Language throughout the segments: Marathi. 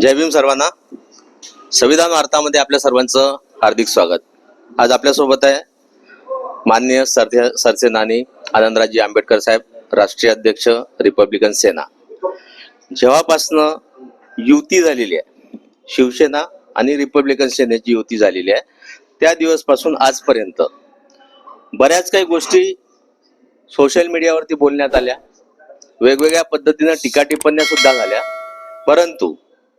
जय भीम सर्वांना. संविधान वार्तामध्ये आपल्या सर्वांचं हार्दिक स्वागत. आज आपल्यासोबत आहे माननीय सरथे सरसेनानी आनंदराजी आंबेडकर साहेब राष्ट्रीय अध्यक्ष रिपब्लिकन सेना. जेव्हापासनं युती झालेली आहे शिवसेना आणि रिपब्लिकन सेनेची युती झालेली आहे त्या दिवसपासून आजपर्यंत बऱ्याच काही गोष्टी सोशल मीडियावरती बोलण्यात आल्या. वेगवेगळ्या पद्धतीनं टीका टिप्पण्या सुद्धा झाल्या. परंतु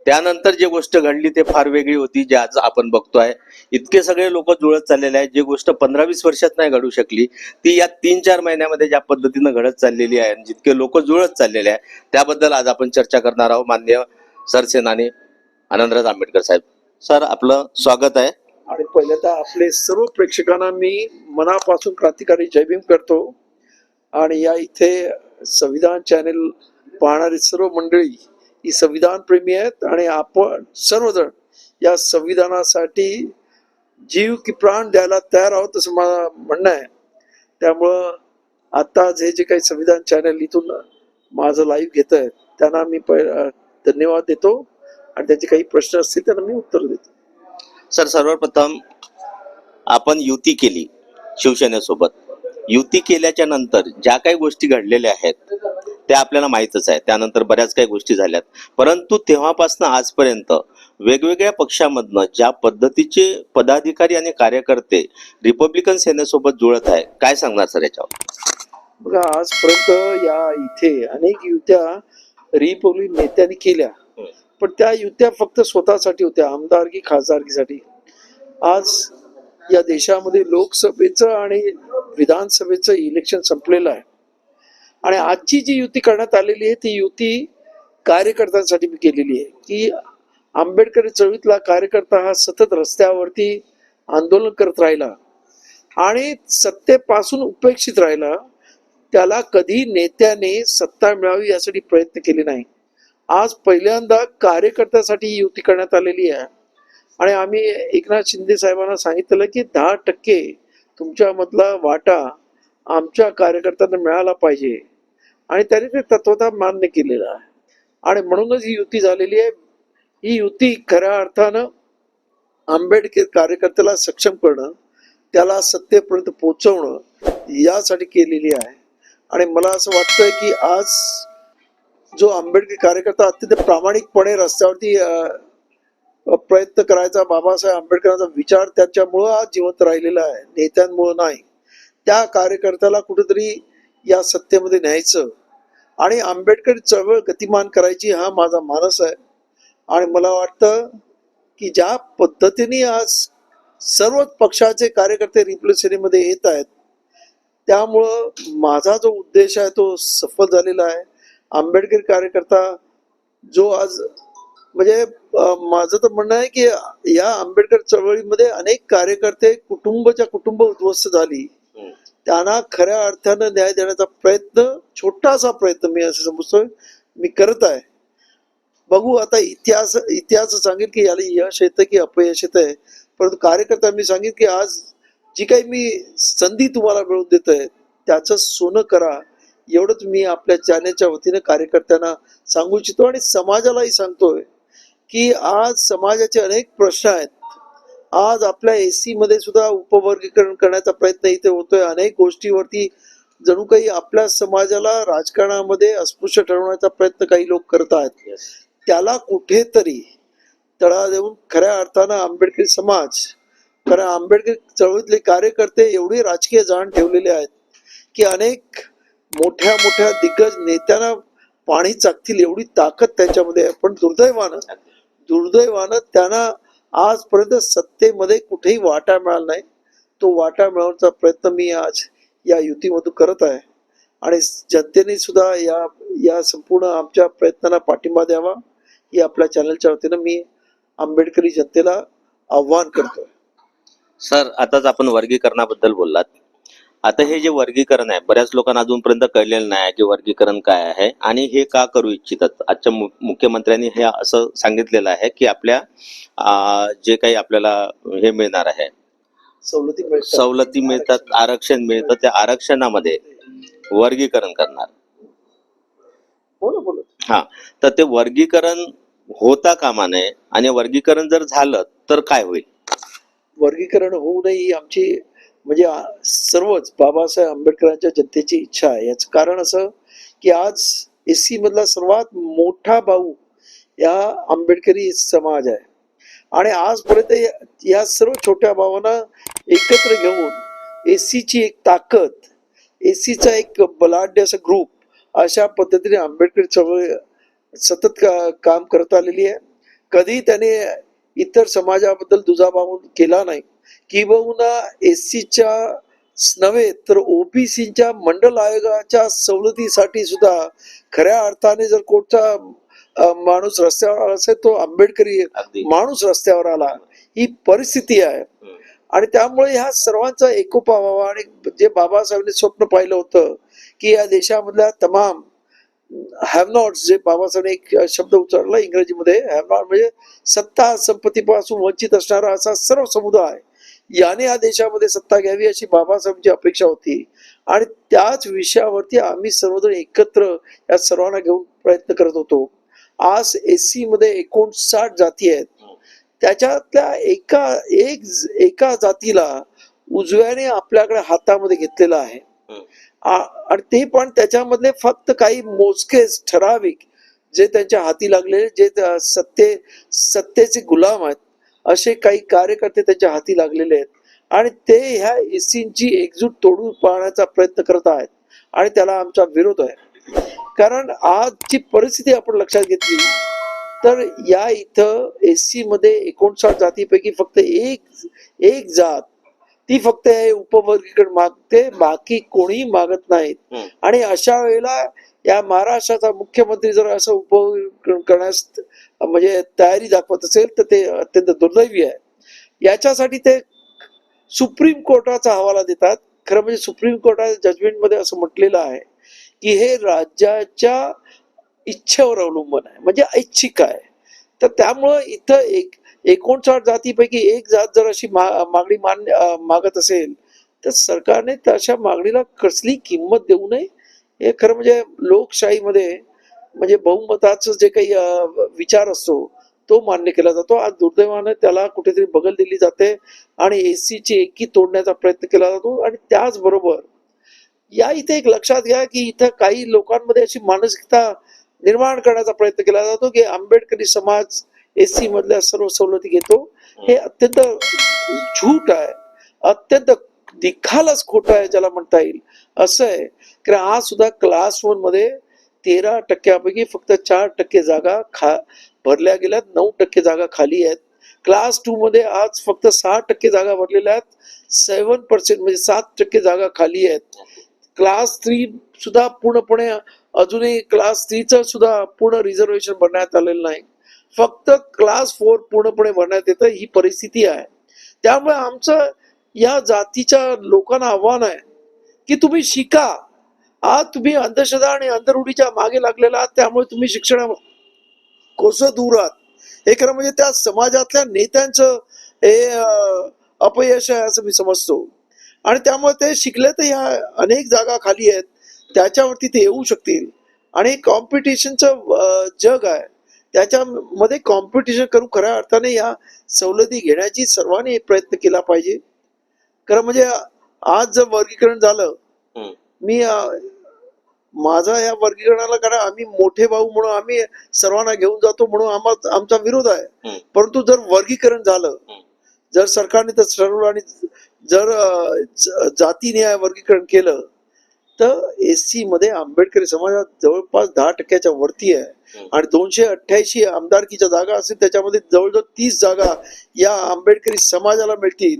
त्यानंतर जे गोष्ट घडली ते फार वेगळी होती जे आज आपण बघतोय. इतके सगळे लोक जुळत चाललेले आहेत. जे गोष्ट पंधरा वीस वर्षात नाही घडू शकली ती या तीन चार महिन्यामध्ये ज्या पद्धतीनं घडत चाललेली आहे आणि जितके लोक जुळत चाललेले आहे त्याबद्दल आज आपण चर्चा करणार आहोत. मान्य सरसेनानी आनंदराज आंबेडकर साहेब. सर आपलं स्वागत आहे. आणि पहिल्यांदा आपले सर्व प्रेक्षकांना मी मनापासून क्रांतिकारी जयभीम करतो. आणि या इथे संविधान चॅनेल पाहणारी सर्व मंडळी ही संविधान प्रेमी आहेत आणि आपण सर्वजण या संविधानासाठी जीव की प्राण द्यायला तयार आहोत असं मला म्हणणं आहे. त्यामुळं आता हे जे काही संविधान चॅनल इथून माझं लाईव्ह घेत आहेत त्यांना मी धन्यवाद देतो आणि त्याचे काही प्रश्न असतील त्यांना मी उत्तर देतो. सर सर्वप्रथम आपण युती केली शिवसेनेसोबत. युती केल्याच्यानंतर ज्या काही गोष्टी घडलेल्या आहेत त्या आपल्याला माहीतच आहे. त्यानंतर बऱ्याच काही गोष्टी झाल्यात. परंतु तेव्हापासून आजपर्यंत वेगवेगळ्या पक्षामधनं ज्या पद्धतीचे पदाधिकारी आणि कार्यकर्ते रिपब्लिकन सेनेसोबत जुळत आहे काय सांगणार सर याच्यावर? बघा आजपर्यंत या इथे अनेक युत्या रिपब्लिक नेत्यांनी केल्या. पण त्या युत्या फक्त स्वतःसाठी होत्या आमदारकी खासदारकीसाठी. आज या देशामध्ये लोकसभेचं आणि विधानसभेचं इलेक्शन संपलेलं आहे. आणि आजची जी युती करण्यात आलेली आहे ती युती कार्यकर्त्यांसाठी मी केलेली आहे. की आंबेडकरी चळवळीतला कार्यकर्ता हा सतत रस्त्यावरती आंदोलन करत राहिला आणि सत्तेपासून उपेक्षित राहिला त्याला कधी नेत्याने सत्ता मिळावी यासाठी प्रयत्न केले नाही. आज पहिल्यांदा कार्यकर्त्यासाठी ही युती करण्यात आलेली आहे. आणि आम्ही एकनाथ शिंदे साहेबांना सांगितलं की दहा टक्के तुमच्यामधला वाटा आमच्या कार्यकर्त्यांना मिळाला पाहिजे. आणि त्यांनी ते तत्वता मान्य केलेलं आहे. आणि म्हणूनच ही युती झालेली आहे. ही युती खऱ्या अर्थानं आंबेडकर कार्यकर्त्याला सक्षम करणं त्याला सत्तेपर्यंत पोहोचवणं यासाठी केलेली आहे. आणि मला असं वाटतंय की आज जो आंबेडकर कार्यकर्ता अत्यंत प्रामाणिकपणे रस्त्यावरती प्रयत्न करायचा बाबासाहेब आंबेडकरांचा विचार त्याच्यामुळं आज जिवंत राहिलेला आहे. नेत्यांमुळं नाही. त्या कार्यकर्त्याला कुठेतरी या सत्तेमध्ये न्यायचं. आणि आंबेडकर चळवळ गतिमान करायची हा माझा मानस आहे. आणि मला वाटतं की ज्या पद्धतीने आज सर्वच पक्षाचे कार्यकर्ते रिप्लेसरीमध्ये येत आहेत त्यामुळं माझा जो उद्देश आहे तो सफल झालेला आहे. आंबेडकर कार्यकर्ता जो आज म्हणजे माझं तर म्हणणं आहे की या आंबेडकर चळवळीमध्ये अनेक कार्यकर्ते कुटुंबच्या कुटुंब उद्ध्वस्त झाली. त्यांना खऱ्या अर्थानं न्याय देण्याचा प्रयत्न छोटासा प्रयत्न मी असं समजतोय मी करत आहे. बघू आता इतिहास इतिहास सांगेल की याला यश येतं की अपयश येत आहे. परंतु कार्यकर्ता मी सांगेन की आज जी काही मी संधी तुम्हाला मिळवून देत आहे त्याचं सोनं करा. एवढंच मी आपल्या चॅनेलच्या वतीने कार्यकर्त्यांना सांगू इच्छितो आणि समाजालाही सांगतोय की आज समाजाचे अनेक प्रश्न आहेत. आज आपल्या एसी मध्ये सुद्धा उपवर्गीकरण करण्याचा प्रयत्न इथे होतोय. अनेक गोष्टीवरती जणू काही आपल्या समाजाला राजकारणामध्ये अस्पृश्य ठरवण्याचा प्रयत्न काही लोक करत आहेत. त्याला कुठेतरी तळा देऊन खऱ्या अर्थानं आंबेडकरी समाज कारण आंबेडकर चळवळीतले कार्यकर्ते एवढी राजकीय जाण ठेवलेले आहेत की अनेक मोठ्या मोठ्या दिग्गज नेत्यांना पाणी चाकतील एवढी ताकद त्यांच्यामध्ये आहे. पण दुर्दैवानं दुर्दैवानं त्यांना आजपर्यंत सत्तेमध्ये कुठेही वाटा मिळाला नाही. तो वाटा मिळवण्याचा प्रयत्न मी आज या युतीमधून करत आहे. आणि जनतेने सुद्धा या या संपूर्ण आमच्या प्रयत्नांना पाठिंबा द्यावा. ही आपल्या चॅनलच्या वतीनं मी आंबेडकरी जनतेला आव्हान करतोय. सर आताच आपण वर्गीकरणाबद्दल बोललात. आता हे जे वर्गीकरण आहे बऱ्याच लोकांना अजूनपर्यंत कळलेलं नाही की वर्गीकरण काय आहे आणि हे का करू इच्छितात. आजच्या मुख्यमंत्र्यांनी हे असं सांगितलेलं आहे की आपल्या जे काही आपल्याला हे मिळणार आहे. सवलती मिळतात. सवलती मिळतात आरक्षण मिळतं त्या आरक्षणामध्ये वर्गीकरण करणार. बोला बोला. हा. तर ते वर्गीकरण होता कामा नये आणि वर्गीकरण जर झालं तर काय होईल? वर्गीकरण होऊ नये ही आमची म्हणजे सर्वच बाबासाहेब आंबेडकरांच्या जनतेची इच्छा आहे. याचं कारण असं की आज एस सी मधला सर्वात मोठा भाऊ या आंबेडकरी समाज आहे. आणि आजपर्यंत या- सर्व छोट्या भावांना एकत्र घेऊन एस सीची एक ताकद एस सीचा एक बलाढ्य असा ग्रुप अशा पद्धतीने आंबेडकर चळवळ सतत का, काम करत आलेली आहे. कधी त्याने इतर समाजाबद्दल दुजाभाव केला नाही. किंबहुना एस सीच्या नव्हे तर ओबीसीच्या मंडल आयोगाच्या सवलतीसाठी सुद्धा खऱ्या अर्थाने जर कोणता माणूस रस्त्यावर आला असेल तो आंबेडकरी माणूस रस्त्यावर आला ही परिस्थिती आहे. आणि त्यामुळे ह्या सर्वांचा एकोपा व्हावा. आणि जे बाबासाहेबांनी स्वप्न पाहिलं होतं की या देशामधल्या तमाम हॅव नॉट जे बाबासाहेबांनी एक शब्द उच्चारला इंग्रजीमध्ये हॅव नॉट म्हणजे सत्ता संपत्तीपासून वंचित असणारा असा सर्व समुदाय याने या देशामध्ये सत्ता घ्यावी अशी बाबासाहेबांची अपेक्षा होती. आणि त्याच विषयावरती आम्ही सर्वजण एकत्र या सर्वांना घेऊन प्रयत्न करत होतो. आज एस सी मध्ये एकोणसाठ जाती आहेत. त्याच्यातल्या एका एक एका जातीला उजव्याने आपल्याकडे हातामध्ये घेतलेलं आहे. आणि ते पण त्याच्यामधले फक्त काही मोजकेच ठराविक जे त्यांच्या हाती लागलेले जे सत्ते सत्तेचे गुलाम आहेत. असे काही कार्यकर्ते त्यांच्या हाती लागलेले आहेत. आणि ते ह्या एसींची एकजूट तोडून पाहण्याचा प्रयत्न करत आहेत. आणि त्याला आमचा विरोध आहे. कारण आजची परिस्थिती आपण लक्षात घेतली. तर या इथं एससी मध्ये एकोणसाठ जातीपैकी फक्त एक एक जात ती फक्त हे उपवर्गीकरण मागते. बाकी कोणीही मागत नाहीत. आणि अशा वेळेला या महाराष्ट्राचा मुख्यमंत्री जर असं उपवर्गीकरण करण्यास म्हणजे तयारी दाखवत असेल तर ते अत्यंत दुर्दैवी आहे. याच्यासाठी ते सुप्रीम कोर्टाचा हवाला देतात. खरं म्हणजे सुप्रीम कोर्टाच्या जजमेंटमध्ये असं म्हटलेलं आहे की हे राज्याच्या इच्छेवर अवलंबून आहे म्हणजे ऐच्छिक आहे. तर त्यामुळं इथं एक एकोणसाठ जातीपैकी एक जात जर अशी मागणी मान्य मागत असेल तर सरकारने तशा मागणीला कसली किंमत देऊ नये? हे खरं म्हणजे लोकशाहीमध्ये म्हणजे बहुमताचं जे काही विचार असतो तो मान्य केला जातो. आज दुर्दैवाने त्याला कुठेतरी बगल दिली जाते आणि एसीची एकी तोडण्याचा प्रयत्न केला जातो. आणि त्याचबरोबर या इथे एक लक्षात घ्या की इथं काही लोकांमध्ये अशी मानसिकता निर्माण करण्याचा प्रयत्न केला जातो की आंबेडकरी समाज एसी मधल्या सर्व सवलती घेतो. हे अत्यंत झूट आहे. अत्यंत दिखालच खोटं आहे ज्याला म्हणता येईल. असं आहे. की आज सुद्धा क्लास वनमध्ये तेरा टक्क्यापैकी फक्त चार टक्के जागा खा भरल्या गेल्यात. नऊ टक्के जागा खाली आहेत. क्लास टू मध्ये आज फक्त सहा टक्के जागा भरलेल्या आहेत. सेवन पर्सेंट म्हणजे सात टक्के जागा खाली आहेत. क्लास थ्री सुद्धा पूर्णपणे अजूनही क्लास थ्रीचं सुद्धा पूर्ण रिझर्वेशन भरण्यात आलेलं नाही. फक्त क्लास फोर पूर्णपणे भरण्यात येतं ही परिस्थिती आहे. त्यामुळे आमचं या जातीच्या लोकांना आव्हान आहे की तुम्ही शिका. आज तुम्ही अंधश्रद्धा आणि अंधरूढीच्या मागे लागलेला आहात त्यामुळे तुम्ही शिक्षणा कोसं दूर आहात. हे खरं म्हणजे त्या समाजातल्या नेत्यांचं हे अपयश आहे असं मी समजतो. आणि त्यामुळे ते शिकले तर ह्या अनेक जागा खाली आहेत त्याच्यावरती ते येऊ शकतील. आणि कॉम्पिटिशनचं जग आहे. त्याच्यामध्ये कॉम्पिटिशन करू खऱ्या अर्थाने या सवलती घेण्याची सर्वांनी प्रयत्न केला पाहिजे. खरं म्हणजे आज जर वर्गीकरण झालं हम्म. मी माझा या वर्गीकरणाला कारण आम्ही मोठे भाऊ म्हणून आम्ही सर्वांना घेऊन जातो म्हणून आम्हा आमचा विरोध आहे. परंतु जर वर्गीकरण झालं. जर सरकारने तर ठरवलं आणि जर जातीने वर्गीकरण केलं तर एस सी मध्ये आंबेडकरी समाजात जवळपास दहा टक्क्याच्या वरती आहे. आणि दोनशे अठ्ठ्याऐंशी आमदारकीच्या जागा असतील त्याच्यामध्ये जवळजवळ तीस जागा या आंबेडकरी समाजाला मिळतील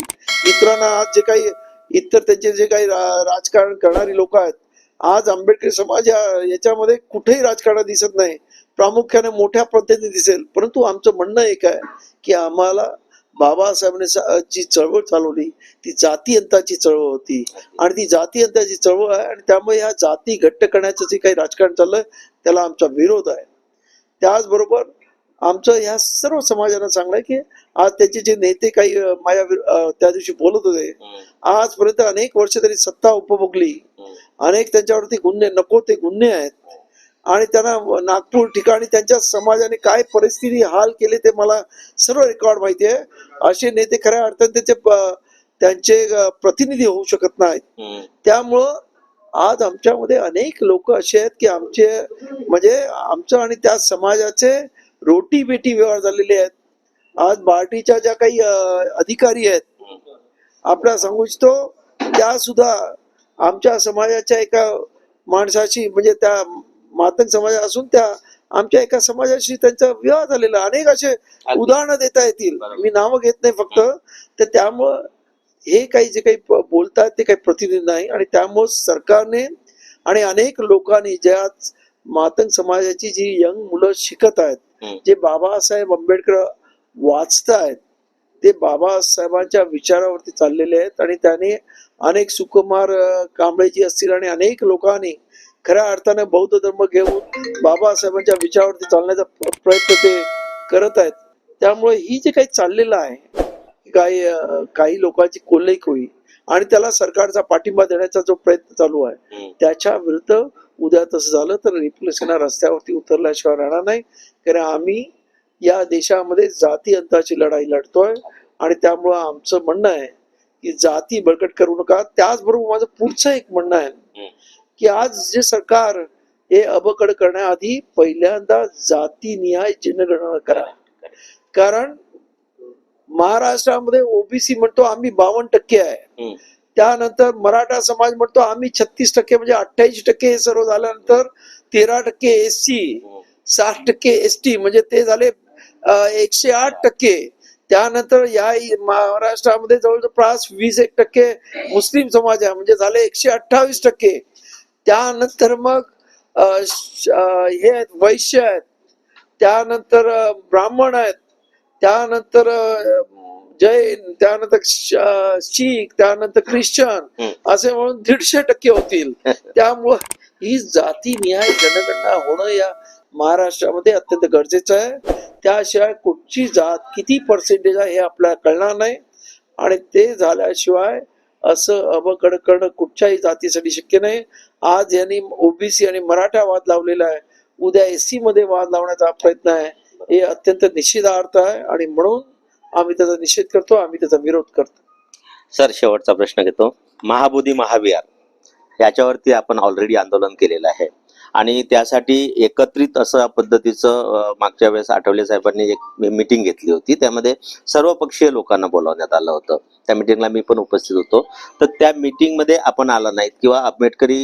इतरांना आज जे काही इतर त्यांचे जे काही राजकारण करणारी लोक आहेत आज आंबेडकरी समाज याच्यामध्ये कुठेही राजकारण दिसत नाही. प्रामुख्याने मोठ्या पद्धतीने दिसेल. परंतु आमचं म्हणणं एक आहे की आम्हाला बाबासाहेबांनी जी चळवळ चालवली ती जाती अंताची चळवळ होती. आणि ती जाती अंताची चळवळ आहे आणि त्यामुळे ह्या जाती घट्ट करण्याचं जे काही राजकारण चाललंय त्याला आमचा विरोध आहे. त्याचबरोबर आमचं ह्या सर्व समाजाला चांगलं आहे की आज त्याचे जे नेते काही माझ्या त्या दिवशी बोलत होते. आजपर्यंत अनेक वर्ष तरी सत्ता उपभोगली. अनेक त्यांच्यावरती गुन्हे नको ते गुन्हे आहेत आणि त्यांना नागपूर ठिकाणी त्यांच्या समाजाने काय परिस्थिती हाल केले ते मला सर्व रेकॉर्ड माहिती आहे असे नेते खऱ्या अर्थाने त्याचे त्यांचे प्रतिनिधी होऊ शकत नाहीत. त्यामुळं आज आमच्यामध्ये अनेक लोक असे आहेत की आमचे म्हणजे आमचं आणि त्या समाजाचे रोटी बेटी व्यवहार झालेले आहेत. आज बार्टीच्या ज्या काही अधिकारी आहेत आपल्याला सांगू इच्छितो त्या सुद्धा आमच्या समाजाच्या एका माणसाशी म्हणजे त्या मातंग समाज असून त्या आमच्या एका समाजाशी त्यांचा विवाह झालेला. अनेक असे उदाहरणं देता येतील. मी नावं घेत नाही फक्त. तर त्यामुळं हे काही जे काही बोलतात ते काही प्रतिनिधी नाही. आणि त्यामुळं सरकारने आणि अनेक लोकांनी ज्या मातंग समाजाची जी यंग मुलं शिकत आहेत. जे बाबासाहेब आंबेडकर वाचतायत ते बाबासाहेबांच्या विचारावरती चाललेले आहेत आणि त्याने अनेक सुकुमार कांबळेजी असतील आणि अनेक लोकांनी खऱ्या अर्थाने बौद्ध धर्म घेऊन बाबासाहेबांच्या विचारावरती चालण्याचा प्रयत्न ते करत आहेत त्यामुळे ही जे काही चाललेलं आहे काही काही लोकांची कोल्हेक होई आणि त्याला सरकारचा पाठिंबा देण्याचा जो प्रयत्न चालू आहे. त्याच्या विरुद्ध उद्या तसं झालं तर रिप्लेसेना रस्त्यावरती उतरल्याशिवाय राहणार नाही. कारण आम्ही या देशामध्ये जाती अंताची लढाई लढतोय आणि त्यामुळं आमचं म्हणणं आहे की जाती बळकट करू नका. त्याचबरोबर माझं पुढचं एक म्हणणं आहे. की आज जे सरकार हे अबकड करण्याआधी पहिल्यांदा जातीनिहाय जनगणना करा. कारण महाराष्ट्रामध्ये ओबीसी म्हणतो आम्ही बावन्न टक्के आहे. त्यानंतर मराठा समाज म्हणतो आम्ही छत्तीस टक्के म्हणजे अठ्ठ्याऐंशी टक्के हे सर्व झाल्यानंतर तेरा टक्के एस सी हम्म. साठ टक्के एस टी म्हणजे ते झाले एकशे आठ टक्के. त्यानंतर या महाराष्ट्रामध्ये जवळजवळ वीस एक टक्के मुस्लिम समाज आहे म्हणजे झाले एकशे अठ्ठावीस टक्के. त्यानंतर मग हे आहेत वैश्य आहेत. त्यानंतर ब्राह्मण आहेत. त्यानंतर जैन त्यानंतर शीख त्यानंतर ख्रिश्चन. असे म्हणून दीडशे टक्के होतील. त्यामुळं ही जाती निहाय जनगणना होणं या महाराष्ट्रामध्ये अत्यंत गरजेचं आहे. त्याशिवाय कुठची जात किती पर्सेंटेज आहे हे आपल्याला कळणार नाही. आणि ते झाल्याशिवाय असं अबकड करणं कुठच्याही जातीसाठी शक्य नाही. आज यांनी ओबीसी आणि मराठा वाद लावलेला आहे. उद्या एससी मध्ये वाद लावण्याचा प्रयत्न आहे. हे अत्यंत निषेधार्थ आहे. आणि म्हणून आम्ही त्याचा निषेध करतो आम्ही त्याचा विरोध करतो. सर शेवटचा प्रश्न घेतो. महाबोधी महाविहार. याच्यावरती आपण ऑलरेडी आंदोलन केलेलं आहे. आणि त्यासाठी एकत्रित असं पद्धतीचं मागच्या वेळेस आठवले साहेबांनी एक मीटिंग घेतली होती. त्यामध्ये सर्व पक्षीय लोकांना बोलावण्यात आलं होतं. त्या मिटिंगला मी पण उपस्थित होतो. तर त्या मीटिंगमध्ये आपण आला नाहीत किंवा आंबेडकरी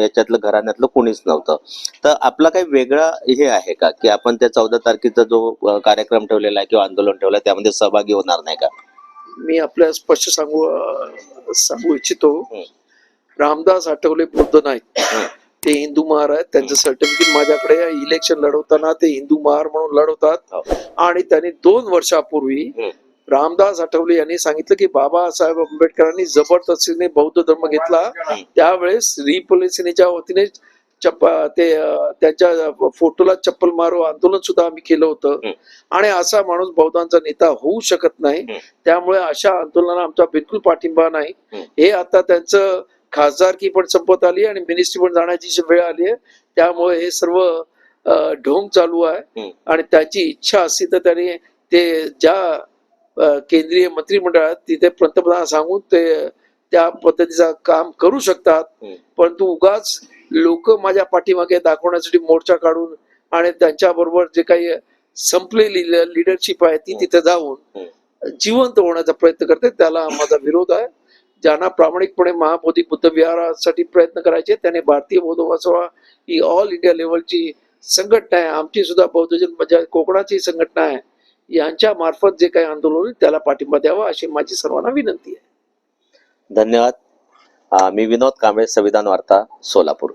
याच्यातलं घराण्यातलं कोणीच नव्हतं. तर आपला काही वेगळा हे आहे का? की आपण त्या चौदा तारखेचा जो कार्यक्रम ठेवलेला आहे किंवा आंदोलन ठेवलं आहे त्यामध्ये सहभागी होणार नाही का? मी आपल्या स्पष्ट सांगू सांगू इच्छितो. रामदास आठवले बुद्ध नाहीत. ते हिंदू महार आहेत त्यांचं सर्टिफिकेट माझ्याकडे. इलेक्शन लढवताना ते हिंदू महार म्हणून लढवतात आणि त्यांनी दोन वर्षापूर्वी हं. रामदास आठवले यांनी सांगितलं की बाबासाहेब आंबेडकरांनी जबरदस्तीने बौद्ध धर्म घेतला त्यावेळेस रिपोलिस सेनेच्या वतीने ते त्यांच्या फोटोला चप्पल मारो आंदोलन सुद्धा आम्ही केलं होतं हं. आणि असा माणूस बौद्धांचा नेता होऊ शकत नाही हं. त्यामुळे अशा आंदोलनाला आमचा बिलकुल पाठिंबा नाही हं. हे आता त्यांचं खासदारकी पण संपत आली आणि मिनिस्ट्री पण जाण्याची वेळ आली आहे त्यामुळे हे सर्व ढोंग चालू आहे. आणि त्याची इच्छा असती तर त्याने ते ज्या केंद्रीय मंत्रिमंडळात तिथे पंतप्रधान सांगून ते त्या पद्धतीचं काम करू शकतात. परंतु उगाच लोक माझ्या पाठीमागे दाखवण्यासाठी मोर्चा काढून आणि त्यांच्या बरोबर जे काही संपलेली लिडरशिप आहे ती. तिथे जाऊन जिवंत होण्याचा प्रयत्न करते त्याला माझा विरोध आहे ज्यांना प्रामाणिकपणे महाबोधी बुद्ध विहारासाठी प्रयत्न करायचे त्याने भारतीय बौद्ध वासवा ही ऑल इंडिया लेवलची संघटना आहे. आमची सुद्धा बौद्धजन म्हणजे कोकणाची संघटना आहे. यांच्या मार्फत जे काही आंदोलन होईल त्याला पाठिंबा द्यावा अशी माझी सर्वांना विनंती आहे. धन्यवाद. मी विनोद कांबळे संविधान वार्ता सोलापूर.